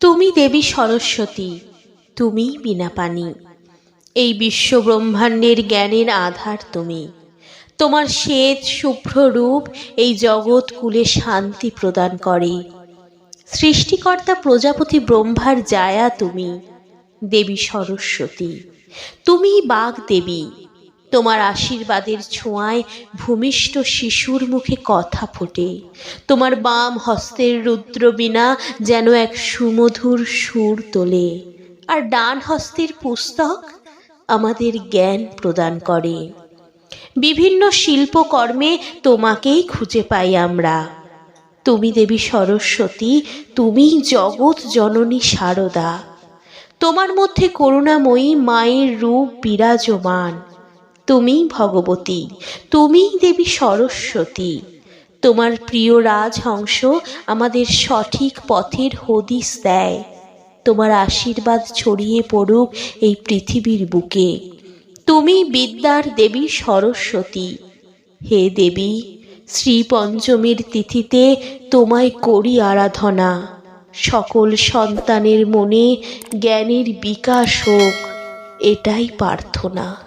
তুমি দেবী সরস্বতী তুমি বিনা পানি। এই বিশ্ব ব্রহ্মাণ্ডের জ্ঞানের আধার তুমি। তোমার শ্বেত শুভ্র রূপ এই জগৎকুলে শান্তি প্রদান করে। সৃষ্টিকর্তা প্রজাপতি ব্রহ্মার জায়া তুমি, দেবী সরস্বতী। তুমি বাঘ দেবী তোমার আশীর্বাদের ছোঁয়ায় ভূমিষ্ঠ শিশুর মুখে কথা ফোটে। তোমার বাম হস্তের রুদ্রবীণা যেন এক সুমধুর সুর তোলে। আর ডান হস্তের পুস্তক আমাদের জ্ঞান প্রদান করে। বিভিন্ন শিল্পকর্মে তোমাকেই খুঁজে পাই আমরা। তুমি দেবী সরস্বতী তুমি জগৎ জননী সারদা। তোমার মধ্যে করুণাময়ী মায়ের রূপ বিরাজমান। তুমি ভগবতী তুমি দেবী সরস্বতী। তোমার প্রিয় রাজহংস আমাদের সঠিক পথের হদিস দেয়। তোমার আশীর্বাদ ছড়িয়ে পড়ুক এই পৃথিবীর বুকে। তুমি বিদ্যার দেবী সরস্বতী। হে দেবী শ্রী পঞ্চমীর তিথিতে তোমায় করি আরাধনা। সকল সন্তানের মনে জ্ঞানের বিকাশ হোক, এটাই প্রার্থনা।